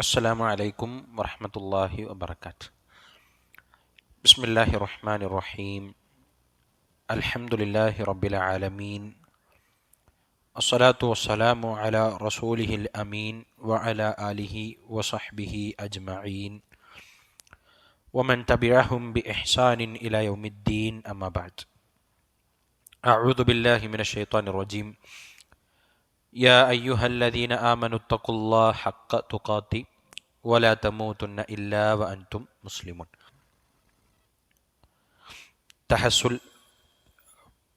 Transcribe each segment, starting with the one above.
السلام عليكم ورحمة الله وبركاته. بسم الله الرحمن الرحيم. الحمد لله رب العالمين. الصلاة والسلام على رسوله الأمين وعلى آله وصحبه أجمعين. ومن تبعهم بإحسان إلى يوم الدين أما بعد. أعوذ بالله من الشيطان الرجيم. يا أيها الذين آمنوا اتقوا الله حق تقاته ولا تموتن إلا وأنتم مسلمون തഹസുൽ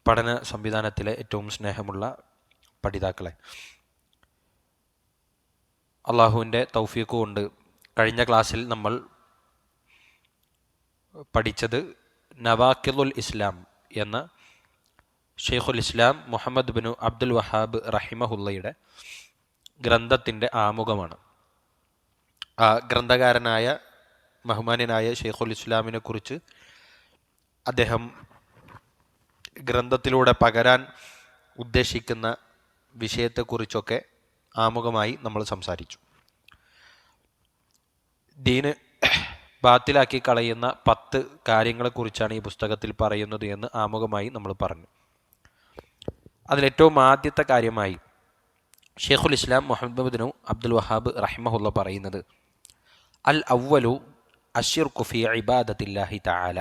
പഠന സംവിധാനത്തിലെ ഏറ്റവും സ്നേഹമുള്ള പഠിതാക്കളെ അള്ളാഹുവിൻ്റെ തൗഫീഖ് കൊണ്ട് കഴിഞ്ഞ ക്ലാസ്സിൽ നമ്മൾ പഠിച്ചത് നവാക്കിലുൽ ഇസ്ലാം എന്ന ഷെയ്ഖുൽ ഇസ്ലാം മുഹമ്മദ് ബിനു അബ്ദുൽ വഹാബ് റഹിമഹുല്ലയുടെ ഗ്രന്ഥത്തിന്റെ ആമുഖമാണ്. ആ ഗ്രന്ഥകാരനായ ബഹുമാന്യനായ ഷെയ്ഖുൽ ഇസ്ലാമിനെ കുറിച്ച് അദ്ദേഹം ഗ്രന്ഥത്തിലൂടെ പകരാൻ ഉദ്ദേശിക്കുന്ന വിഷയത്തെക്കുറിച്ചൊക്കെ ആമുഖമായി നമ്മൾ സംസാരിച്ചു. ദീന് ബാത്തിലാക്കി കളയുന്ന പത്ത് കാര്യങ്ങളെക്കുറിച്ചാണ് ഈ പുസ്തകത്തിൽ പറയുന്നത് എന്ന് ആമുഖമായി നമ്മൾ പറഞ്ഞു. അതിലേറ്റവും ആദ്യത്തെ കാര്യമായി ഷെയ്ഖുൽ ഇസ്ലാം മുഹമ്മദ് ബിനു അബ്ദുൽ വഹാബ് റഹിമഹുല്ല പറയുന്നത് അൽ അവലു അഷിർ കുഫി ഇബാദത്തില്ലാഹി താല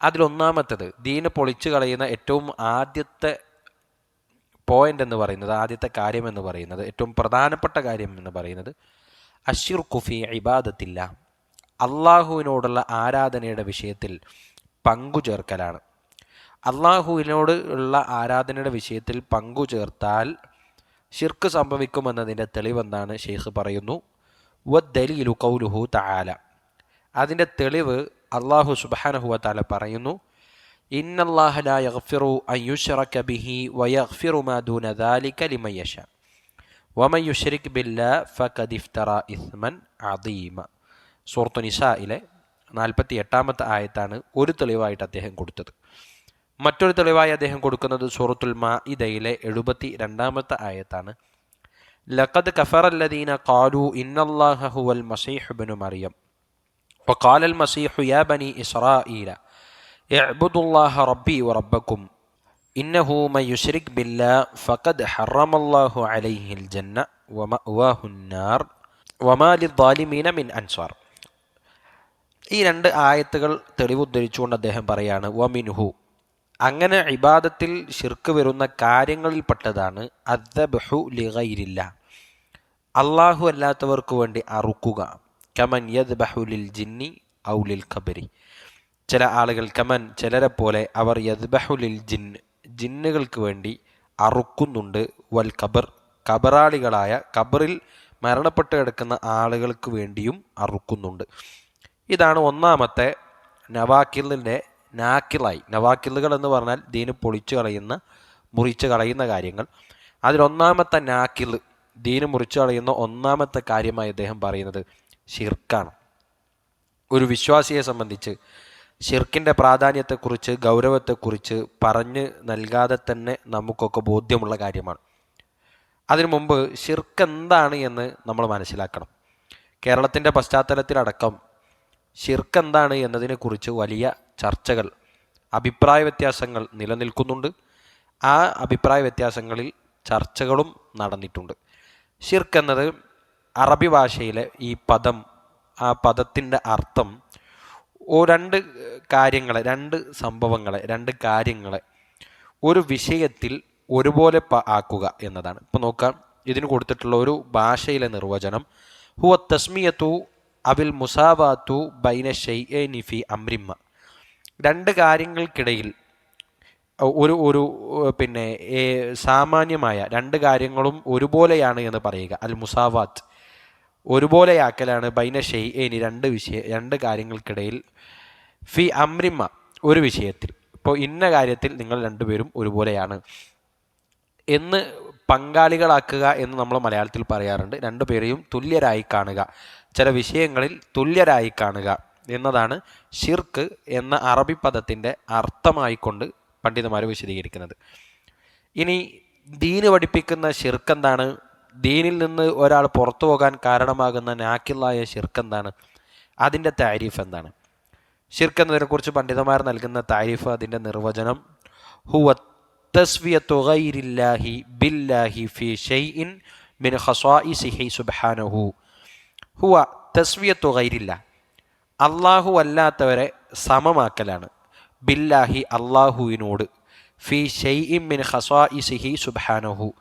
അതിലൊന്നാമത്തത് ദീന് പൊളിച്ചു കളയുന്ന ഏറ്റവും ആദ്യത്തെ പോയിന്റ് എന്ന് പറയുന്നത് ആദ്യത്തെ കാര്യം എന്ന് പറയുന്നത് ഏറ്റവും പ്രധാനപ്പെട്ട കാര്യം എന്ന് പറയുന്നത് അഷിർ കുഫി ഇബാദത്തില്ല. അള്ളാഹുവിനോടുള്ള ആരാധനയുടെ വിഷയത്തിൽ പങ്കു ചേർക്കലാണ് അള്ളാഹുവിനോട് ഉള്ള ആരാധനയുടെ വിഷയത്തിൽ പങ്കു ചേർത്താൽ ഷിർക്ക് സംഭവിക്കുമെന്നതിന്റെ തെളിവെന്നാണ് ഷെയ്ഖ് പറയുന്നു. വദ്ദലീലു കൗലുഹു താല അതിന്റെ തെളിവ് അള്ളാഹു സുബാനഹുവ താല പറയുന്നു. ഇന്നല്ലാഹ ലാ യഗ്ഫിറു അൻ യുശ്റക ബിഹി ഇസ്മൻ അദീമ. സൂറത്തു നിസായിലെ നാൽപ്പത്തി എട്ടാമത്തെ ആയത്താണ് ഒരു തെളിവായിട്ട് അദ്ദേഹം കൊടുത്തത്. മറ്റൊരു തെളിവായി അദ്ദേഹം കൊടുക്കുന്നത് സൂറത്തുൽ മാഇദയിലെ എഴുപത്തി രണ്ടാമത്തെ ആയത്താണ് ലഖദ് കഫറല്ലദീന ഖാലു ഇന്നല്ലാഹ ഹുവൽ മസീഹ് ഇബ്നു മറിയം وقال المسيح يا بني إسرائيل اعبدوا الله ربي وربكم إنه من يشرك بالله فقد حرم الله عليه الجنة ومأواه النار وما للظالمين من أنصار ഈ രണ്ട് ആയത്തുകൾ തെളിവുദ്ധരിച്ചുകൊണ്ട് അദ്ദേഹം പറയാണ് വമിൻഹു അങ്ങനെ ഇബാദത്തിൽ ഷിർക്ക് വരുന്ന കാര്യങ്ങളിൽപ്പെട്ടതാണ് അദ്ദബഹു ലിഗൈരില്ല. അള്ളാഹു അല്ലാത്തവർക്ക് വേണ്ടി അറുക്കുക. കമൻ യദ് ബഹുലിൽ ജിന്നി ഔലിൽ കബരി ചില ആളുകൾ കമൻ ചിലരെ പോലെ അവർ യദ് ബഹുലിൽ ജിൻ ജിന്നുകൾക്ക് വേണ്ടി അറുക്കുന്നുണ്ട്. വൽ കബർ കബറാളികളായ കബറിൽ മരണപ്പെട്ട് കിടക്കുന്ന ആളുകൾക്ക് വേണ്ടിയും അറുക്കുന്നുണ്ട്. ഇതാണ് ഒന്നാമത്തെ നവാക്കിലിന്റെ നാക്കിലായി. നവാക്കിളുകൾ എന്ന് പറഞ്ഞാൽ ദീന് പൊളിച്ചു കളയുന്ന മുറിച്ച് കളയുന്ന കാര്യങ്ങൾ. അതിലൊന്നാമത്തെ നാക്കിൾ ദീന് മുറിച്ചു കളയുന്ന ഒന്നാമത്തെ കാര്യമായി അദ്ദേഹം പറയുന്നത് ഷിർക്കാണ് ഒരു വിശ്വാസിയെ സംബന്ധിച്ച് ഷിർക്കിന്റെ പ്രാധാന്യത്തെക്കുറിച്ച് ഗൗരവത്തെക്കുറിച്ച് പറഞ്ഞ് നൽകാതെ തന്നെ നമുക്കൊക്കെ ബോധ്യമുള്ള കാര്യമാണ്. അതിനു മുമ്പ് ഷിർക്ക് എന്താണ് എന്ന് നമ്മൾ മനസ്സിലാക്കണം. കേരളത്തിന്റെ പശ്ചാത്തലത്തിലടക്കം ഷിർക്ക് എന്താണ് എന്നതിനെക്കുറിച്ച് വലിയ ചർച്ചകൾ അഭിപ്രായ വ്യത്യാസങ്ങൾ നിലനിൽക്കുന്നുണ്ട്. ആ അഭിപ്രായ വ്യത്യാസങ്ങളിൽ ചർച്ചകളും നടന്നിട്ടുണ്ട്. ഷിർക്ക് എന്നത് അറബി ഭാഷയിലെ ഈ പദം ആ പദത്തിന്റെ അർത്ഥം ഓ രണ്ട് കാര്യങ്ങളെ രണ്ട് സംഭവങ്ങളെ രണ്ട് കാര്യങ്ങളെ ഒരു വിഷയത്തിൽ ഒരുപോലെ ആക്കുക എന്നതാണ്. ഇപ്പോൾ നോക്കാം ഇതിന് കൊടുത്തിട്ടുള്ള ഒരു ഭാഷയിലെ നിർവചനം ഹുവ തസ്മിയത്തു അവിൽ മുസാവാത്തു ബൈന നിഫി അമ്രിമ്മ. രണ്ട് കാര്യങ്ങൾക്കിടയിൽ ഒരു ഒരു പിന്നെ സാമാന്യമായ രണ്ട് കാര്യങ്ങളും ഒരുപോലെയാണ് എന്ന് പറയുക. അൽ മുസാവാത്ത് ഒരുപോലെയാക്കലാണ് ബൈന ഷെയ് ഏനി രണ്ട് വിഷയ രണ്ട് കാര്യങ്ങൾക്കിടയിൽ ഫി അമ്രിമ്മ ഒരു വിഷയത്തിൽ. ഇപ്പോൾ ഇന്ന കാര്യത്തിൽ നിങ്ങൾ രണ്ടുപേരും ഒരുപോലെയാണ് എന്ന് പങ്കാളികളാക്കുക എന്ന് നമ്മൾ മലയാളത്തിൽ പറയാറുണ്ട്. രണ്ടുപേരെയും തുല്യരായി കാണുക. ചില വിഷയങ്ങളിൽ തുല്യരായി കാണുക. എന്നതാണ് ഷിർക്ക് എന്ന അറബി പദത്തിന്റെ അർത്ഥമായിക്കൊണ്ട് പണ്ഡിതന്മാർ വിശദീകരിക്കുന്നത്. ഇനി ദീന് പഠിപ്പിക്കുന്ന ഷിർക്ക് എന്താണ് ദീനിൽ നിന്ന് ഒരാൾ പുറത്തു പോകാൻ കാരണമാകുന്ന നാക്കില്ലായ ഷിർക്ക് എന്താണ് അതിന്റെ താരീഫ് എന്താണ്? ഷിർക്ക് എന്നതിനെക്കുറിച്ച് പണ്ഡിതന്മാർ നൽകുന്ന താരീഫ് അതിന്റെ നിർവചനം ഹുവ ബില്ലാഹി ഫി ഷെയ്ഇൻ മിൻ ഖസാഇസിഹി സുബ്ഹാനഹു. ഹുവ തസ്വിയത്തു ഗൈരില്ല. അള്ളാഹു അല്ലാത്തവരെ സമമാക്കലാണ്. ബില്ലാഹി അള്ളാഹുവിനോട് ഫി ഷെയ്ഇം മിൻ ഇസിഹി സുബ്ഹാനഹു.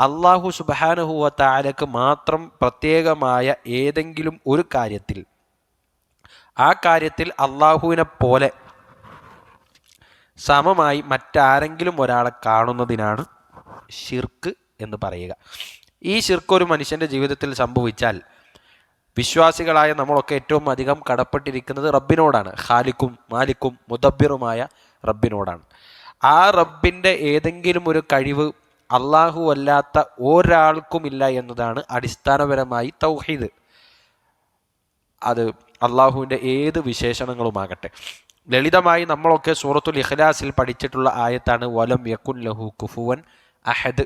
അള്ളാഹു സുബ്ഹാനഹു താരക്ക് മാത്രം പ്രത്യേകമായ ഏതെങ്കിലും ഒരു കാര്യത്തിൽ. ആ കാര്യത്തിൽ അള്ളാഹുവിനെ പോലെ സമമായി മറ്റാരെങ്കിലും ഒരാളെ കാണുന്നതിനാണ് ഷിർക്ക് എന്ന് പറയുക. ഈ ഷിർക്ക് ഒരു മനുഷ്യന്റെ ജീവിതത്തിൽ സംഭവിച്ചാൽ വിശ്വാസികളായ നമ്മളൊക്കെ ഏറ്റവും അധികം കടപ്പെട്ടിരിക്കുന്നത് റബ്ബിനോടാണ്. ഖാലിക്കും മാലിക്കും മുദബ്ബിറുമായ റബ്ബിനോടാണ്. ആ റബ്ബിന്റെ ഏതെങ്കിലും ഒരു കഴിവ് അള്ളാഹു അല്ലാത്ത ഒരാൾക്കും ഇല്ല എന്നതാണ് അടിസ്ഥാനപരമായി തൗഹീദ്. അത് അള്ളാഹുവിന്റെ ഏത് വിശേഷണങ്ങളുമാകട്ടെ. ലളിതമായി നമ്മളൊക്കെ സൂറത്തുൽ ഇഖ്ലാസിൽ പഠിച്ചിട്ടുള്ള ആയത്താണ് വലം യക്കുൻ ലഹു കുഫുവൻ അഹദ്.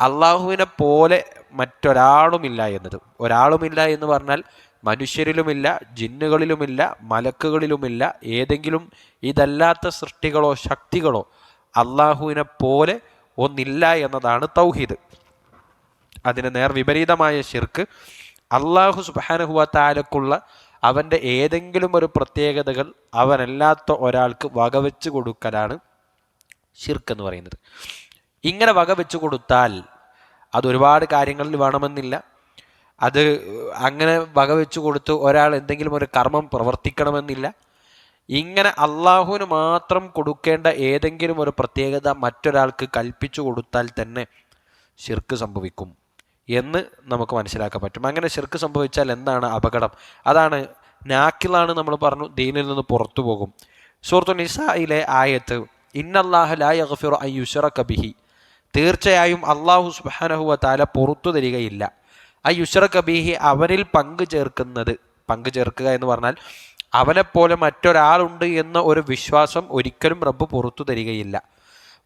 അള്ളാഹുവിനെ പോലെ മറ്റൊരാളുമില്ല എന്നത്. ഒരാളുമില്ല എന്ന് പറഞ്ഞാൽ മനുഷ്യരിലുമില്ല ജിന്നുകളിലുമില്ല മലക്കുകളിലുമില്ല ഏതെങ്കിലും ഇതല്ലാത്ത സൃഷ്ടികളോ ശക്തികളോ അള്ളാഹുവിനെ പോലെ ഒന്നില്ല എന്നതാണ് തൗഹീദ്. അതിന് നേർ വിപരീതമായ ഷിർക്ക് അള്ളാഹു സുബാനഹുവ താലക്കുള്ള അവന്റെ ഏതെങ്കിലും ഒരു പ്രത്യേകതകൾ അവനല്ലാത്ത ഒരാൾക്ക് വകവെച്ച് കൊടുക്കലാണ് ഷിർക്ക് എന്ന് പറയുന്നത്. ഇങ്ങനെ വക വെച്ച് കൊടുത്താൽ അത് ഒരുപാട് കാര്യങ്ങളിൽ വേണമെന്നില്ല. അത് അങ്ങനെ വക വെച്ച് കൊടുത്ത് ഒരാൾ എന്തെങ്കിലും ഒരു കർമ്മം പ്രവർത്തിക്കണമെന്നില്ല. ഇങ്ങനെ അള്ളാഹുവിന് മാത്രം കൊടുക്കേണ്ട ഏതെങ്കിലും ഒരു പ്രത്യേകത മറ്റൊരാൾക്ക് കൽപ്പിച്ചു കൊടുത്താൽ തന്നെ ശിർക്ക് സംഭവിക്കും എന്ന് നമുക്ക് മനസ്സിലാക്കാൻ പറ്റും. അങ്ങനെ ശിർക്ക് സംഭവിച്ചാൽ എന്താണ് അപകടം? അതാണ് നാക്കിലാണ് നമ്മൾ പറഞ്ഞു ദീനിൽ നിന്ന് പുറത്തു പോകും. സുഹൃത്തു നിസായിലെ ആയത്ത് ഇന്നല്ലാഹ ലാ യഗ്ഫിറു കബിഹി യുശ്റക ബിഹി. തീർച്ചയായും അള്ളാഹു സുബ്ഹാനഹു താല പുറത്തു തരികയില്ല. ആ യുഷറ കബീഹി അവനിൽ പങ്കു ചേർക്കുന്നത് പങ്കു ചേർക്കുക എന്ന് പറഞ്ഞാൽ അവനെപ്പോലെ മറ്റൊരാളുണ്ട് എന്ന ഒരു വിശ്വാസം ഒരിക്കലും റബ്ബ് പുറത്തു തരികയില്ല.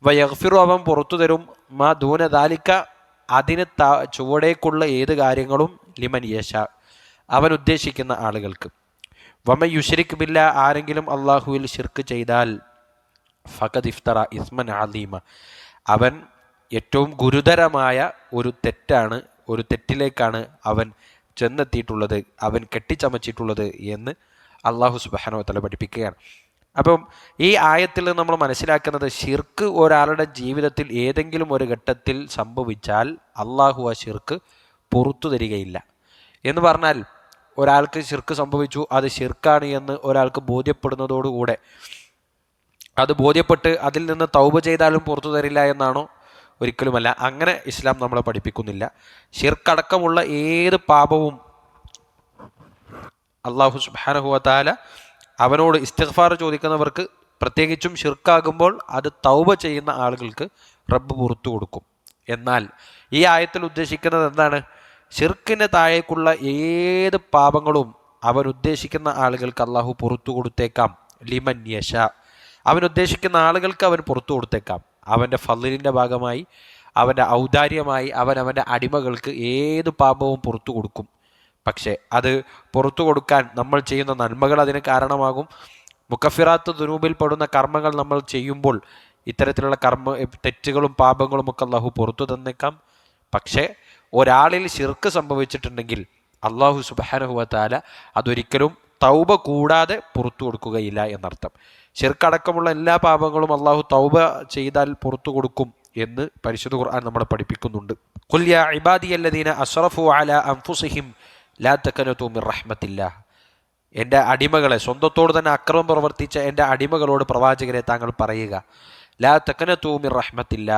വയഫിറു അവൻ പുറത്തു തരും. മാ ദൂനദാലിക്ക അതിന് ത ചുവടേക്കുള്ള ഏത് കാര്യങ്ങളും ലിമൻ യേശ അവൻ ഉദ്ദേശിക്കുന്ന ആളുകൾക്ക്. വമ യുഷരിക് ആരെങ്കിലും അള്ളാഹുവിൽ ഷിർക്ക് ചെയ്താൽ ഫഖദ് ഇഫ്തറ ഇസ്മൻ ആദീമ അവൻ ഏറ്റവും ഗുരുതരമായ ഒരു തെറ്റാണ് ഒരു തെറ്റിലേക്കാണ് അവൻ ചെന്നെത്തിയിട്ടുള്ളത് അവൻ കെട്ടിച്ചമച്ചിട്ടുള്ളത് എന്ന് അള്ളാഹു സുബാനോ തല പഠിപ്പിക്കുകയാണ്. അപ്പം ഈ ആയത്തിൽ നമ്മൾ മനസ്സിലാക്കുന്നത് ഷിർക്ക് ഒരാളുടെ ജീവിതത്തിൽ ഏതെങ്കിലും ഒരു ഘട്ടത്തിൽ സംഭവിച്ചാൽ അള്ളാഹു ആ ഷിർക്ക് പുറത്തു തരികയില്ല. എന്ന് പറഞ്ഞാൽ ഒരാൾക്ക് ഷിർക്ക് സംഭവിച്ചു അത് ഷിർക്കാണ് എന്ന് ഒരാൾക്ക് ബോധ്യപ്പെടുന്നതോടുകൂടെ അത് ബോധ്യപ്പെട്ട് അതിൽ നിന്ന് തൗബ ചെയ്താലും പുറത്തു തരില്ല എന്നാണോ? ഒരിക്കലുമല്ല. അങ്ങനെ ഇസ്ലാം നമ്മളെ പഠിപ്പിക്കുന്നില്ല. ഷിർക്കടക്കമുള്ള ഏത് പാപവും അള്ളാഹു സുബാനഹുവത്താല അവനോട് ഇസ്തിഗ്ഫാർ ചോദിക്കുന്നവർക്ക് പ്രത്യേകിച്ചും ഷിർക്കാകുമ്പോൾ അത് തൗബ ചെയ്യുന്ന ആളുകൾക്ക് റബ്ബ് പുറത്തു കൊടുക്കും. എന്നാൽ ഈ ആയത്തിൽ ഉദ്ദേശിക്കുന്നത് എന്താണ്? ഷിർക്കിന് താഴേക്കുള്ള ഏത് പാപങ്ങളും അവൻ ഉദ്ദേശിക്കുന്ന ആളുകൾക്ക് അള്ളാഹു പുറത്തു കൊടുത്തേക്കാം. ലിമൻ യശ. അവൻ ഉദ്ദേശിക്കുന്ന ആളുകൾക്ക് അവൻ പുറത്തു കൊടുത്തേക്കാം. അവന്റെ ഫലിലിന്റെ ഭാഗമായി അവന്റെ ഔദാര്യമായി അവൻ അവന്റെ അടിമകൾക്ക് ഏത് പാപവും പുറത്തു കൊടുക്കും. പക്ഷേ അത് പുറത്തു കൊടുക്കാൻ നമ്മൾ ചെയ്യുന്ന നന്മകൾ അതിന് കാരണമാകും. മുക്കഫിറാത്ത് ദുരൂപിൽ പെടുന്ന കർമ്മങ്ങൾ നമ്മൾ ചെയ്യുമ്പോൾ ഇത്തരത്തിലുള്ള കർമ്മ തെറ്റുകളും പാപങ്ങളും ഒക്കെ അള്ളാഹു പുറത്തു തന്നേക്കാം. പക്ഷേ ഒരാളിൽ ശിർക്ക് സംഭവിച്ചിട്ടുണ്ടെങ്കിൽ അള്ളാഹു സുബാനുഹുവത്താല അതൊരിക്കലും തൗബ കൂടാതെ പുറത്തു കൊടുക്കുകയില്ല എന്നർത്ഥം. ചെറുക്കടക്കമുള്ള എല്ലാ പാപങ്ങളും അള്ളാഹു തൗബ ചെയ്താൽ പുറത്തു കൊടുക്കും എന്ന് പരിശുദ്ധ ഖുർആൻ നമ്മളെ പഠിപ്പിക്കുന്നുണ്ട്. കുല്യ ഇബാദി അല്ലദീന അസ്റഫു അല അംഫുസിഹിം ലാ തക്കനത്തു മിർ റഹ്മത്തില്ല എന്റെ അടിമകളെ സ്വന്തത്തോട് തന്നെ അക്രമം പ്രവർത്തിച്ച എന്റെ അടിമകളോട് പ്രവാചകരെ താങ്കൾ പറയുക ലാ തക്കനത്തു മിർ റഹ്മത്തില്ല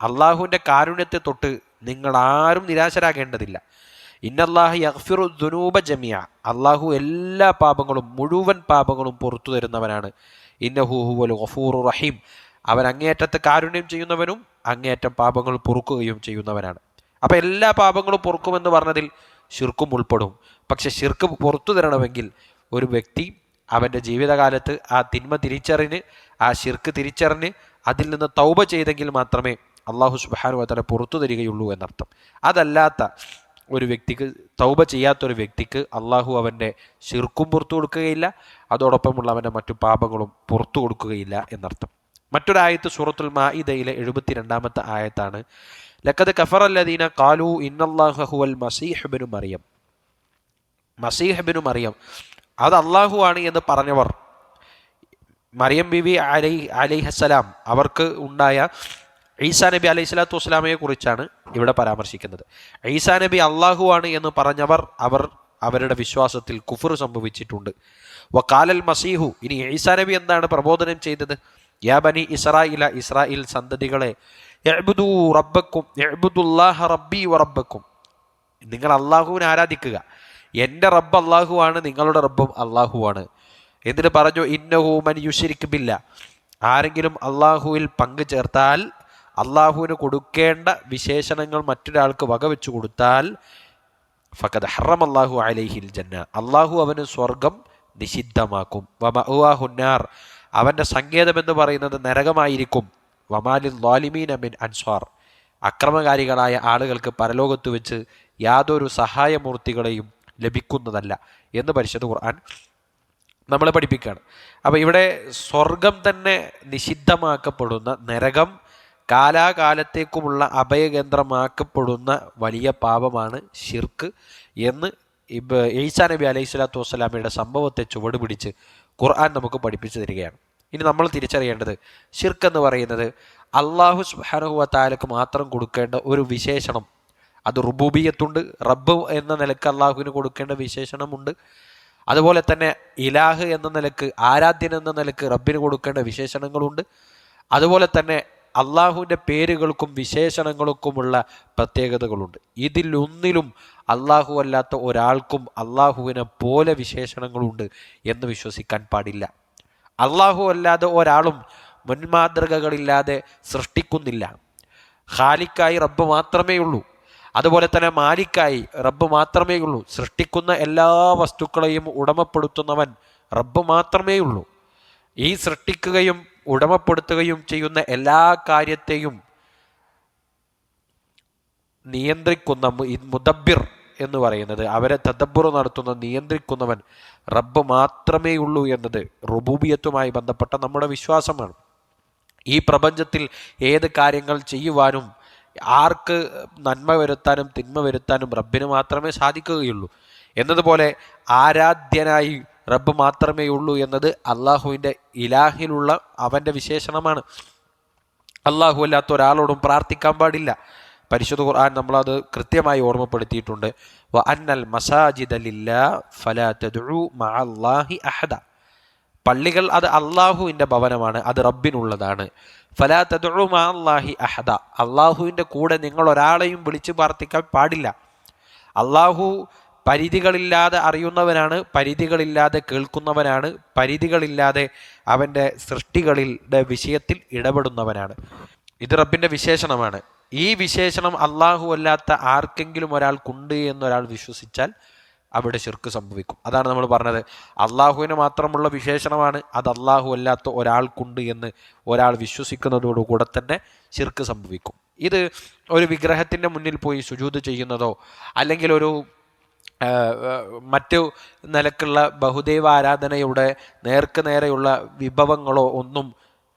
അള്ളാഹുവിന്റെ കാരുണ്യത്തെ തൊട്ട് നിങ്ങൾ ആരും നിരാശരാകേണ്ടതില്ല. ഇന്നല്ലാഹ് യഗ്ഫിറു ദുനൂബ ജമിയ അള്ളാഹു എല്ലാ പാപങ്ങളും മുഴുവൻ പാപങ്ങളും പുറത്തു തരുന്നവനാണ്. ഇന്നഹു ഹുവൽ ഗഫൂർ റഹീം. അവൻ അങ്ങേയറ്റത്തെ കാരുണ്യം ചെയ്യുന്നവനും അങ്ങേയറ്റം പാപങ്ങൾ പൊറുക്കുകയും ചെയ്യുന്നവനാണ്. അപ്പം എല്ലാ പാപങ്ങളും പൊറുക്കുമെന്ന് പറഞ്ഞതിൽ ശിർക്കും ഉൾപ്പെടും. പക്ഷെ ശിർക്ക് പുറത്തു തരണമെങ്കിൽ ഒരു വ്യക്തി അവന്റെ ജീവിതകാലത്ത് ആ തിന്മ തിരിച്ചറിഞ്ഞ് ആ ശിർക്ക് തിരിച്ചറിഞ്ഞ് അതിൽ നിന്ന് തൗബ ചെയ്തെങ്കിൽ മാത്രമേ അള്ളാഹു സുബാനു വത്തല പുറത്തു തരികയുള്ളൂ എന്നർത്ഥം. അതല്ലാത്ത ഒരു വ്യക്തിക്ക് തൗബ ചെയ്യാത്തൊരു വ്യക്തിക്ക് അള്ളാഹു അവന്റെ ശിർക്കും പുറത്തു കൊടുക്കുകയില്ല. അതോടൊപ്പമുള്ള അവന്റെ മറ്റു പാപങ്ങളും പുറത്തു കൊടുക്കുകയില്ല എന്നർത്ഥം. മറ്റൊരായത്ത് സൂറത്തുൽ മാഇദയിലെ എഴുപത്തിരണ്ടാമത്തെ ആയത്താണ്. ലക്കത് കഫർ അല്ലദീന കാലു ഇന്നല്ലാഹുവൽ മസീഹബിനു മറിയം. മസീഹബിനു മറിയം. അത് അള്ളാഹു ആണ് എന്ന് പറഞ്ഞവർ. മറിയം ബിബി അലൈ അലൈഹസ്സലാം അവർക്ക് ഉണ്ടായ ഈസാ നബി അലൈഹി സ്വലാത്തു വസ്സലാമയെ കുറിച്ചാണ് ഇവിടെ പരാമർശിക്കുന്നത്. ഈസാ നബി അള്ളാഹു ആണ് എന്ന് പറഞ്ഞവർ അവർ അവരുടെ വിശ്വാസത്തിൽ കുഫർ സംഭവിച്ചിട്ടുണ്ട്. വക്കാലൽ മസീഹു ഇനി ഈസാ നബി എന്താണ് പ്രബോധനം ചെയ്തത്? യാ ബനി ഇസ്രായില ഇസ്രായേൽ സന്തതികളെ റബ്ബക്കും റബ്ബി നിങ്ങൾ അള്ളാഹുവിനെ ആരാധിക്കുക. എന്റെ റബ്ബ് അള്ളാഹു ആണ് നിങ്ങളുടെ റബ്ബും അള്ളാഹു ആണ്. എന്നിട്ട് പറഞ്ഞു ഇന്നഹു മൻ യുഷിരിക്കുമില്ല ആരെങ്കിലും അള്ളാഹുവിൽ പങ്കു ചേർത്താൽ അള്ളാഹുവിന് കൊടുക്കേണ്ട വിശേഷണങ്ങൾ മറ്റൊരാൾക്ക് വകവെച്ചു കൊടുത്താൽ ഫക്കത് ഹറം അള്ളാഹു അലൈഹിൽ ജന്ന. അള്ളാഹു അവന് സ്വർഗം നിഷിദ്ധമാക്കും. വമുന്നാർ അവന്റെ സങ്കേതം എന്ന് പറയുന്നത് നരകമായിരിക്കും. വമാലിൻ ലാലിമീൻ അമിൻ അൻസ്വാർ. അക്രമകാരികളായ ആളുകൾക്ക് പരലോകത്ത് വെച്ച് യാതൊരു സഹായമൂർത്തികളെയും ലഭിക്കുന്നതല്ല എന്ന് പരിശുദ്ധ ഖുർആൻ നമ്മളെ പഠിപ്പിക്കുകയാണ്. അപ്പോൾ ഇവിടെ സ്വർഗം തന്നെ നിഷിദ്ധമാക്കപ്പെടുന്ന നരകം കാലാകാലത്തേക്കുമുള്ള അഭയകേന്ദ്രമാക്കപ്പെടുന്ന വലിയ പാപമാണ് ഷിർക്ക് എന്ന് ഈസാ നബി അലൈഹി സ്വലാത്തു വസ്സലാമയുടെ സംഭവത്തെ ചുവട് പിടിച്ച് ഖുർആൻ നമുക്ക് പഠിപ്പിച്ചു തരികയാണ്. ഇനി നമ്മൾ തിരിച്ചറിയേണ്ടത് ഷിർക്ക് എന്ന് പറയുന്നത് അള്ളാഹു സുബാനുഹുവ താലക്ക് മാത്രം കൊടുക്കേണ്ട ഒരു വിശേഷണം. അത് റുബൂബിയത്തുണ്ട്. റബ്ബ് എന്ന നിലയ്ക്ക് അള്ളാഹുവിന് കൊടുക്കേണ്ട വിശേഷണമുണ്ട്. അതുപോലെ തന്നെ ഇലാഹ് എന്ന നിലയ്ക്ക് ആരാധ്യൻ എന്ന നിലയ്ക്ക് റബ്ബിന് കൊടുക്കേണ്ട വിശേഷണങ്ങളുണ്ട്. അതുപോലെ തന്നെ അള്ളാഹുവിന്റെ പേരുകൾക്കും വിശേഷണങ്ങൾക്കുമുള്ള പ്രത്യേകതകളുണ്ട്. ഇതിലൊന്നിലും അള്ളാഹു അല്ലാത്ത ഒരാൾക്കും അള്ളാഹുവിനെ പോലെ വിശേഷണങ്ങളുണ്ട് എന്ന് വിശ്വസിക്കാൻ പാടില്ല. അള്ളാഹു അല്ലാതെ ഒരാളും മുൻമാതൃകകളില്ലാതെ സൃഷ്ടിക്കുന്നില്ല. ഖാലിക്കായി റബ്ബ് മാത്രമേ ഉള്ളൂ. അതുപോലെ തന്നെ മാലിക്കായി റബ്ബ് മാത്രമേ ഉള്ളൂ. സൃഷ്ടിക്കുന്ന എല്ലാ വസ്തുക്കളെയും ഉടമപ്പെടുത്തുന്നവൻ റബ്ബ് മാത്രമേ ഉള്ളൂ. ഈ സൃഷ്ടിക്കുകയും ഉടമപ്പെടുത്തുകയും ചെയ്യുന്ന എല്ലാ കാര്യത്തെയും നിയന്ത്രിക്കുന്ന മുദബിർ എന്ന് പറയുന്നത്. അവരെ തദബ്ബുർ നടത്തുന്ന നിയന്ത്രിക്കുന്നവൻ റബ്ബ് മാത്രമേ ഉള്ളൂ എന്നത് റുബൂബിയത്തുമായി ബന്ധപ്പെട്ട നമ്മുടെ വിശ്വാസമാണ്. ഈ പ്രപഞ്ചത്തിൽ ഏത് കാര്യങ്ങൾ ചെയ്യുവാനും ആർക്ക് നന്മ വരുത്താനും തിന്മ വരുത്താനും റബ്ബിന് മാത്രമേ സാധിക്കുകയുള്ളൂ. എന്നതുപോലെ ആരാധ്യനായി റബ്ബ് മാത്രമേ ഉള്ളൂ എന്നത് അള്ളാഹുവിന്റെ ഇലാഹിലുള്ള അവന്റെ വിശേഷണമാണ്. അള്ളാഹു അല്ലാത്ത ഒരാളോടും പ്രാർത്ഥിക്കാൻ പാടില്ല. പരിശുദ്ധ ഖുർആൻ നമ്മളത് കൃത്യമായി ഓർമ്മപ്പെടുത്തിയിട്ടുണ്ട്. വ അന്നൽ മസാജിദലില്ല മഅല്ലാഹി അഹദ. പള്ളികൾ അത് അള്ളാഹുവിന്റെ ഭവനമാണ് അത് റബ്ബിനുള്ളതാണ്. ഫലാ തദ്ഉ മഅല്ലാഹി അഹദ. അള്ളാഹുവിന്റെ കൂടെ നിങ്ങൾ ഒരാളെയും വിളിച്ചു പ്രാർത്ഥിക്കാൻ പാടില്ല. അള്ളാഹു പരിധികളില്ലാതെ അറിയുന്നവനാണ് പരിധികളില്ലാതെ കേൾക്കുന്നവനാണ് പരിധികളില്ലാതെ അവന്റെ സൃഷ്ടികളിലെ വിഷയത്തിൽ ഇടപെടുന്നവനാണ്. ഇത് റബ്ബിന്റെ വിശേഷണമാണ്. ഈ വിശേഷണം അള്ളാഹു അല്ലാത്ത ആർക്കെങ്കിലും ഒരാൾക്കുണ്ട് എന്നൊരാൾ വിശ്വസിച്ചാൽ അവിടെ ശിർക്ക് സംഭവിക്കും. അതാണ് നമ്മൾ പറഞ്ഞത്. അള്ളാഹുവിന് മാത്രമുള്ള വിശേഷണമാണ് അത് അള്ളാഹു അല്ലാത്ത ഒരാൾക്കുണ്ട് എന്ന് ഒരാൾ വിശ്വസിക്കുന്നതോടുകൂടെ തന്നെ ശിർക്ക് സംഭവിക്കും. ഇത് ഒരു വിഗ്രഹത്തിന്റെ മുന്നിൽ പോയി സുജൂത് ചെയ്യുന്നതോ അല്ലെങ്കിൽ ഒരു മറ്റു നിലക്കുള്ള ബഹുദൈവ ആരാധനയുടെ നേർക്ക് നേരെയുള്ള വിഭവങ്ങളോ ഒന്നും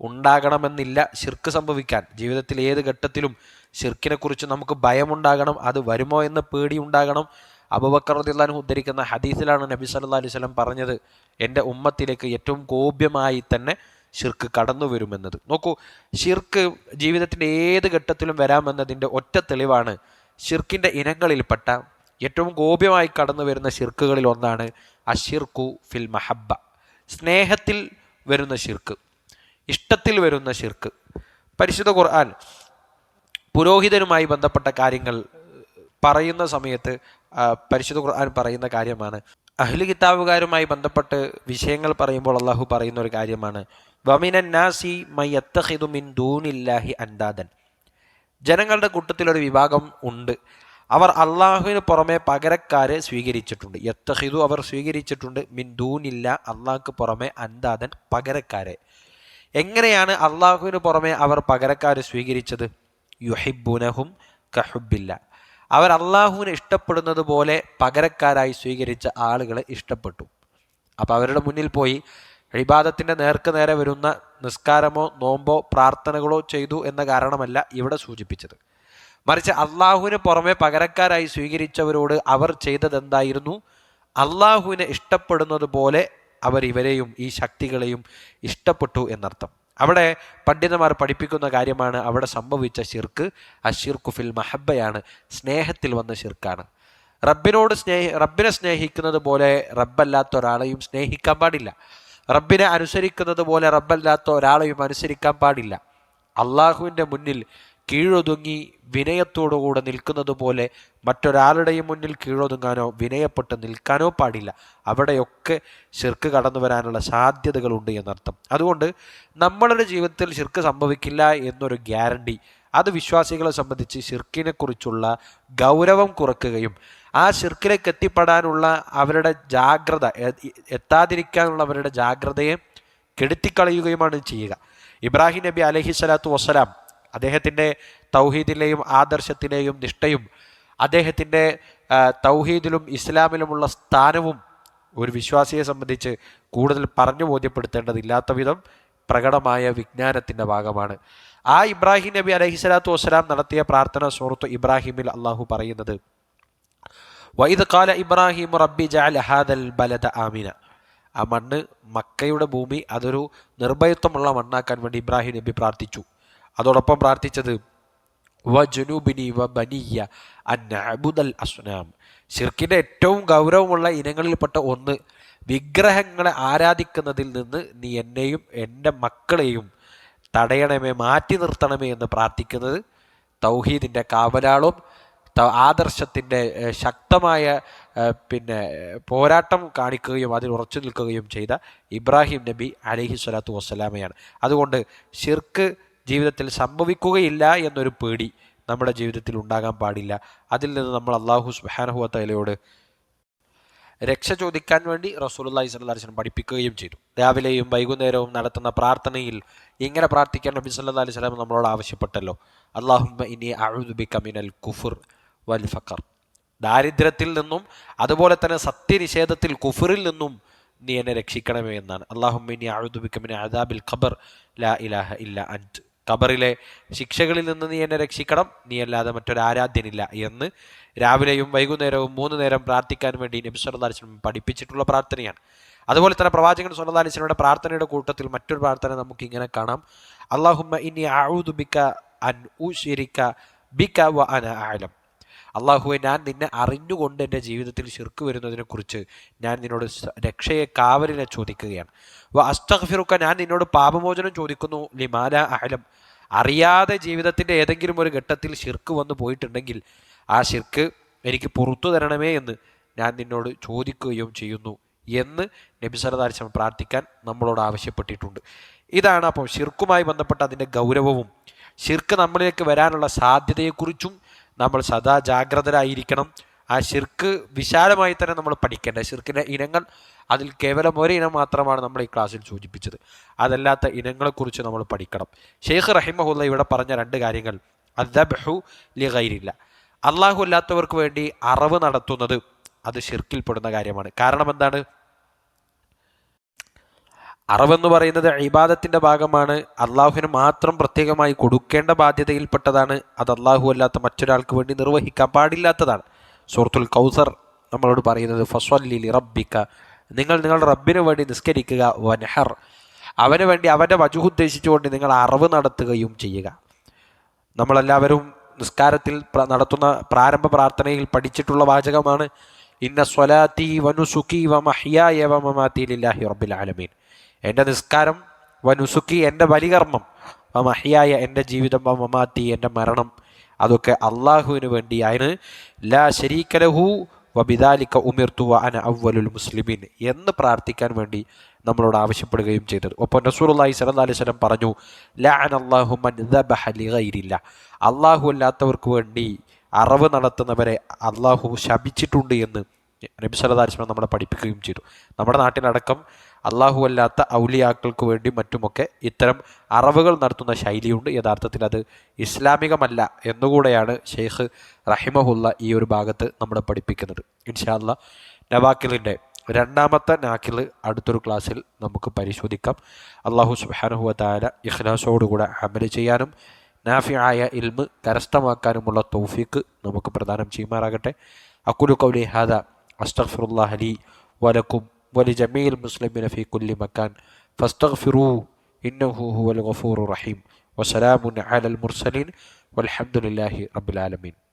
ഉണ്ടാകണമെന്നില്ല ശിർക്ക് സംഭവിക്കാൻ. ജീവിതത്തിൽ ഏത് ഘട്ടത്തിലും ശിർക്കിനെക്കുറിച്ച് നമുക്ക് ഭയമുണ്ടാകണം അത് വരുമോ എന്ന് പേടി ഉണ്ടാകണം അബുബക്കർ റദിള്ളാൻ ഉദ്ധരിക്കുന്ന ഹദീസിലാണ് നബി സല്ലാ അലൈഹി സ്വലം പറഞ്ഞത് എന്റെ ഉമ്മത്തിലേക്ക് ഏറ്റവും ഗോപ്യമായി തന്നെ ശിർക്ക് കടന്നു വരുമെന്നത്. നോക്കൂ ശിർക്ക് ജീവിതത്തിന്റെ ഏത് ഘട്ടത്തിലും വരാമെന്നതിന്റെ ഒറ്റ തെളിവാണ് ഷിർക്കിന്റെ ഇനങ്ങളിൽപ്പെട്ട ഏറ്റവും ഗോപ്യമായി കടന്നു വരുന്ന ശിർക്കുകളിൽ ഒന്നാണ് അഷിർക്കു ഫിൽ മഹബ്ബ. സ്നേഹത്തിൽ വരുന്ന ശിർക്ക്. ഇഷ്ടത്തിൽ വരുന്ന ശിർക്ക്. പരിശുദ്ധ ഖുർആൻ പുരോഹിതനുമായി ബന്ധപ്പെട്ട കാര്യങ്ങൾ പറയുന്ന സമയത്ത് പരിശുദ്ധ ഖുർആൻ പറയുന്ന കാര്യമാണ്. അഹ്ലു കിതാബുകാരുമായി ബന്ധപ്പെട്ട് വിഷയങ്ങൾ പറയുമ്പോൾ അള്ളാഹു പറയുന്ന ഒരു കാര്യമാണ്. വമിനൻ നാസി മയ്യത്തഹിദു മിൻ ദൂനില്ലാഹി അൻദാദൻ ജനങ്ങളുടെ കൂട്ടത്തിലൊരു വിഭാഗം ഉണ്ട്. അവർ അള്ളാഹുവിന് പുറമെ പകരക്കാരെ സ്വീകരിച്ചിട്ടുണ്ട്. യത്തഹിദു അവർ സ്വീകരിച്ചിട്ടുണ്ട്. മിൻ ദൂനില്ല അള്ളാഹ്ക്ക് പുറമെ അന്താദൻ പകരക്കാരെ. എങ്ങനെയാണ് അള്ളാഹുവിന് പുറമെ അവർ പകരക്കാരെ സ്വീകരിച്ചത്? യുഹിബുനഹും കഹുബില്ല അവർ അള്ളാഹുവിനെ ഇഷ്ടപ്പെടുന്നത് പോലെ പകരക്കാരായി സ്വീകരിച്ച ആളുകളെ ഇഷ്ടപ്പെട്ടു. അപ്പോൾ അവരുടെ മുന്നിൽ പോയി ഇബാദത്തിന്റെ നേർക്ക് നേരെ വരുന്ന നിസ്കാരമോ നോമ്പോ പ്രാർത്ഥനകളോ ചെയ്തു എന്ന കാരണമല്ല ഇവിടെ സൂചിപ്പിച്ചത്. മറിച്ച് അള്ളാഹുവിന് പുറമെ പകരക്കാരായി സ്വീകരിച്ചവരോട് അവർ ചെയ്തതെന്തായിരുന്നു? അള്ളാഹുവിനെ ഇഷ്ടപ്പെടുന്നത് പോലെ അവർ ഇവരെയും ഈ ശക്തികളെയും ഇഷ്ടപ്പെട്ടു എന്നർത്ഥം. അവിടെ പണ്ഡിതന്മാർ പഠിപ്പിക്കുന്ന കാര്യമാണ് അവിടെ സംഭവിച്ച ശിർക്ക്. അഷിർക്കു ഫിൽ മഹബയാണ് സ്നേഹത്തിൽ വന്ന ശിർക്കാണ്. റബ്ബിനോട് സ്നേഹി റബ്ബിനെ സ്നേഹിക്കുന്നത് പോലെ റബ്ബല്ലാത്ത ഒരാളെയും സ്നേഹിക്കാൻ പാടില്ല. റബ്ബിനെ അനുസരിക്കുന്നത് പോലെ റബ്ബല്ലാത്ത ഒരാളെയും അനുസരിക്കാൻ പാടില്ല. അള്ളാഹുവിന്റെ മുന്നിൽ കീഴൊതുങ്ങി വിനയത്തോടുകൂടെ നിൽക്കുന്നത് പോലെ മറ്റൊരാളുടെയും മുന്നിൽ കീഴൊതുങ്ങാനോ വിനയപ്പെട്ട് നിൽക്കാനോ പാടില്ല. അവിടെയൊക്കെ ശിർക്ക് കടന്നു വരാനുള്ള സാധ്യതകളുണ്ട് എന്നർത്ഥം. അതുകൊണ്ട് നമ്മളുടെ ജീവിതത്തിൽ ശിർക്ക് സംഭവിക്കില്ല എന്നൊരു ഗ്യാരണ്ടി അത് വിശ്വാസികളെ സംബന്ധിച്ച് ശിർക്കിനെക്കുറിച്ചുള്ള ഗൗരവം കുറക്കുകയും ആ ശിർക്കിലേക്ക് എത്തിപ്പെടാനുള്ള അവരുടെ ജാഗ്രത എത്താതിരിക്കാനുള്ള അവരുടെ ജാഗ്രതയെ കെടുത്തിക്കളയുകയുമാണ് ചെയ്യുക. ഇബ്രാഹിം നബി അലഹി സ്വലാത്തു വസ്സലാം അദ്ദേഹത്തിന്റെ തൗഹീദിലെയും ആദർശത്തിലെയും നിഷ്ഠയും അദ്ദേഹത്തിന്റെ തൗഹീദിലും ഇസ്ലാമിലുമുള്ള സ്ഥാനവും ഒരു വിശ്വാസിയെ സംബന്ധിച്ച് കൂടുതൽ പറഞ്ഞു ബോധ്യപ്പെടുത്തേണ്ടതില്ലാത്ത വിധം പ്രകടമായ വിജ്ഞാനത്തിന്റെ ഭാഗമാണ്. ആ ഇബ്രാഹിം നബി അലഹിസ്ലാത്തു വസ്സലാം നടത്തിയ പ്രാർത്ഥന സുഹൃത്തു ഇബ്രാഹിമിൽ അള്ളാഹു പറയുന്നത് വൈദ് കാല ഇബ്രാഹിം റബ്ബി ജാൽ ഹാദൽ ബലദ ആമിന. ആ മണ്ണ് മക്കയുടെ ഭൂമി അതൊരു നിർഭയത്വമുള്ള മണ്ണാക്കാൻ വേണ്ടി ഇബ്രാഹിം നബി പ്രാർത്ഥിച്ചു. അതോടൊപ്പം പ്രാർത്ഥിച്ചത് വ ജുനൂബിനി വ ബനിയ അബുദൽ അസ്നാം. ഷിർക്കിന്റെ ഏറ്റവും ഗൗരവമുള്ള ഇനങ്ങളിൽപ്പെട്ട ഒന്ന് വിഗ്രഹങ്ങളെ ആരാധിക്കുന്നതിൽ നിന്ന് നീ എന്നെയും എന്റെ മക്കളെയും തടയണമേ മാറ്റി നിർത്തണമേ എന്ന് പ്രാർത്ഥിക്കുന്നത് തൗഹീദിന്റെ കാവലാളും ആദർശത്തിന്റെ ശക്തമായ പിന്നെ പോരാട്ടം കാണിക്കുകയും അതിൽ ഉറച്ചു നിൽക്കുകയും ചെയ്ത ഇബ്രാഹിം നബി അലഹി സ്വലാത്തു വസ്സലാമയാണ്. അതുകൊണ്ട് ഷിർക്ക് ജീവിതത്തിൽ സംഭവിക്കുകയില്ല എന്നൊരു പേടി നമ്മുടെ ജീവിതത്തിൽ ഉണ്ടാകാൻ പാടില്ല. അതിൽ നിന്ന് നമ്മൾ അള്ളാഹു സുഹാനഹുവത്തലയോട് രക്ഷ ചോദിക്കാൻ വേണ്ടി റസൂലുല്ലാഹി സ്വല്ലാസ്ലം പഠിപ്പിക്കുകയും ചെയ്തു. രാവിലെയും വൈകുന്നേരവും നടത്തുന്ന പ്രാർത്ഥനയിൽ ഇങ്ങനെ പ്രാർത്ഥിക്കാൻ നബി സല്ലാ അലൈഹി സ്വലാം നമ്മളോട് ആവശ്യപ്പെട്ടല്ലോ. അള്ളാഹു ഇനി അഴുദുബിക്ക മിനൽ കുഫുർ വൽ ഫക്കർ ദാരിദ്ര്യത്തിൽ നിന്നും അതുപോലെ തന്നെ സത്യനിഷേധത്തിൽ കുഫറിൽ നിന്നും നീ എന്നെ രക്ഷിക്കണമേ എന്നാണ്. അള്ളാഹു ഇനി അഴുദുബി മിന അദാബിൽ ഖബർ. ലാ ഇലാഹ ഇല്ല അന്റ് ഖബറിലെ ശിക്ഷകളിൽ നിന്ന് നീ എന്നെ രക്ഷിക്കണം. നീ അല്ലാതെ മറ്റൊരാരാധ്യനില്ല എന്ന് രാവിലെയും വൈകുന്നേരവും മൂന്ന് നേരം പ്രാർത്ഥിക്കാൻ വേണ്ടി നബി സല്ലാ അലിസ്ലം പഠിപ്പിച്ചിട്ടുള്ള പ്രാർത്ഥനയാണ്. അതുപോലെ തന്നെ പ്രവാചകൻ സല്ലാ അലിസ്ലമിയുടെ പ്രാർത്ഥനയുടെ കൂട്ടത്തിൽ മറ്റൊരു പ്രാർത്ഥന നമുക്ക് ഇങ്ങനെ കാണാം അള്ളാഹുമ്മ ഇനി ബിക്ക അൻ ഉഷിരിക്ക ബിക്ക വ അന ആലം അള്ളാഹുവെ ഞാൻ നിന്നെ അറിഞ്ഞുകൊണ്ട് എന്റെ ജീവിതത്തിൽ ശിർക്ക് വരുന്നതിനെക്കുറിച്ച് ഞാൻ നിന്നോട് രക്ഷയെ കാവലിനെ ചോദിക്കുകയാണ്. അപ്പോൾ അസ്തഫിറുക്ക ഞാൻ നിന്നോട് പാപമോചനം ചോദിക്കുന്നു. ലിമാല അഹലം. അറിയാതെ ജീവിതത്തിന്റെ ഏതെങ്കിലും ഒരു ഘട്ടത്തിൽ ശിർക്ക് വന്നു പോയിട്ടുണ്ടെങ്കിൽ ആ ശിർക്ക് എനിക്ക് പുറത്തു തരണമേ എന്ന് ഞാൻ നിന്നോട് ചോദിക്കുകയും ചെയ്യുന്നു എന്ന് നബി സരദാരിശം പ്രാർത്ഥിക്കാൻ നമ്മളോട് ആവശ്യപ്പെട്ടിട്ടുണ്ട്. ഇതാണ് അപ്പോൾ ഷിർക്കുമായി ബന്ധപ്പെട്ട അതിന്റെ ഗൗരവവും. ഷിർക്ക് നമ്മളിലേക്ക് വരാനുള്ള സാധ്യതയെക്കുറിച്ചും നമ്മൾ സദാ ജാഗ്രതരായിരിക്കണം. ആ ഷിർക്ക് വിശാലമായി തന്നെ നമ്മൾ പഠിക്കേണ്ട. ഷിർക്കിന്റെ ഇനങ്ങൾ അതിൽ കേവലം ഒരു ഇനം മാത്രമാണ് നമ്മൾ ഈ ക്ലാസ്സിൽ സൂചിപ്പിച്ചത്. അതല്ലാത്ത ഇനങ്ങളെക്കുറിച്ച് നമ്മൾ പഠിക്കണം. ഷെയ്ഖ് റഹിമഹുല്ല ഇവിടെ പറഞ്ഞ രണ്ട് കാര്യങ്ങൾ. അദ്ദബഹു ലിഗൈരില്ല അള്ളാഹു അല്ലാത്തവർക്ക് വേണ്ടി അറവ് നടത്തുന്നത് അത് ഷിർക്കിൽപ്പെടുന്ന കാര്യമാണ്. കാരണം എന്താണ്? അറവെന്ന് പറയുന്നത് ഇബാദത്തിന്റെ ഭാഗമാണ്. അള്ളാഹുവിന് മാത്രം പ്രത്യേകമായി കൊടുക്കേണ്ട ബാധ്യതയിൽപ്പെട്ടതാണ്. അത് അള്ളാഹു അല്ലാത്ത മറ്റൊരാൾക്ക് വേണ്ടി നിർവഹിക്കാൻ പാടില്ലാത്തതാണ്. സുഹൃത്തുൽ കൗസർ നമ്മളോട് പറയുന്നത് ഫസ്വല്ലി റബ്ബിക്ക നിങ്ങൾ നിങ്ങളുടെ റബ്ബിന് വേണ്ടി നിസ്കരിക്കുക വനഹർ. അവന് വേണ്ടി അവന്റെ വജുഹ് ഉദ്ദേശിച്ചുകൊണ്ട് നിങ്ങൾ അറിവ് നടത്തുകയും ചെയ്യുക. നമ്മളെല്ലാവരും നിസ്കാരത്തിൽ നടത്തുന്ന പ്രാരംഭ പ്രാർത്ഥനയിൽ പഠിച്ചിട്ടുള്ള വാചകമാണ് ഇന്ന സ്വലാത്തി വനുസുക്കി വമഹിയായ മഹിയായ വ മമാത്തി ലില്ലാഹി റബ്ബിൽ ആലമീൻ. എന്റെ നിസ്കാരം വനുസുക്കി എന്റെ ബലികർമ്മം മഹിയായ എന്റെ ജീവിതം മമാത്തി എന്റെ മരണം അതൊക്കെ അള്ളാഹുവിന് വേണ്ടിയാണ്. ലാ ശരീക്കലഹു വബിദാലിക്ക ഉമിർത്തു അന അവലുൽ മുസ്ലിമീൻ എന്ന് പ്രാർത്ഥിക്കാൻ വേണ്ടി നമ്മളോട് ആവശ്യപ്പെടുകയും ചെയ്തത്. ഒപ്പം നസൂറുല്ലാഹി സലഹ് അലൈഹി സ്വലം പറഞ്ഞു ലാൻ അള്ളാഹു മൻദബഹലില്ല അള്ളാഹു അല്ലാത്തവർക്ക് വേണ്ടി അറവ് നടത്തുന്നവരെ അള്ളാഹു ശപിച്ചിട്ടുണ്ട് എന്ന് നബി സല്ലാ അലിസ്ലം നമ്മളെ പഠിപ്പിക്കുകയും ചെയ്തു. നമ്മുടെ നാട്ടിലടക്കം അല്ലാത്ത ഔലിയാക്കൾക്ക് വേണ്ടി മറ്റുമൊക്കെ ഇത്തരം അറവുകൾ നടത്തുന്ന ശൈലിയുണ്ട്. യഥാർത്ഥത്തിൽ അത് ഇസ്ലാമികമല്ല എന്നുകൂടെയാണ് ഷെയ്ഖ് റഹിമഹുല്ല ഈ ഒരു ഭാഗത്ത് നമ്മളെ പഠിപ്പിക്കുന്നത്. ഇൻഷാല്ല നവാക്കിലിന്റെ രണ്ടാമത്തെ നാക്കിൽ അടുത്തൊരു ക്ലാസ്സിൽ നമുക്ക് പരിശോധിക്കാം. അള്ളാഹു സുബാനുഹുവ താര ഇഖ്ലാസോടുകൂടെ അമൽ ചെയ്യാനും നാഫിയായ ഇൽമ് കരസ്ഥമാക്കാനുമുള്ള തൗഫീക്ക് നമുക്ക് പ്രദാനം ചെയ്യുമാറാകട്ടെ. അക്കുലു കൗലി ഹാദ അസ്തഗ്ഫിറുല്ലാഹ് ലി വലക്കും ولجميع المسلمين في كل مكان فاستغفروه إنه هو الغفور الرحيم. وسلام على المرسلين والحمد لله رب العالمين.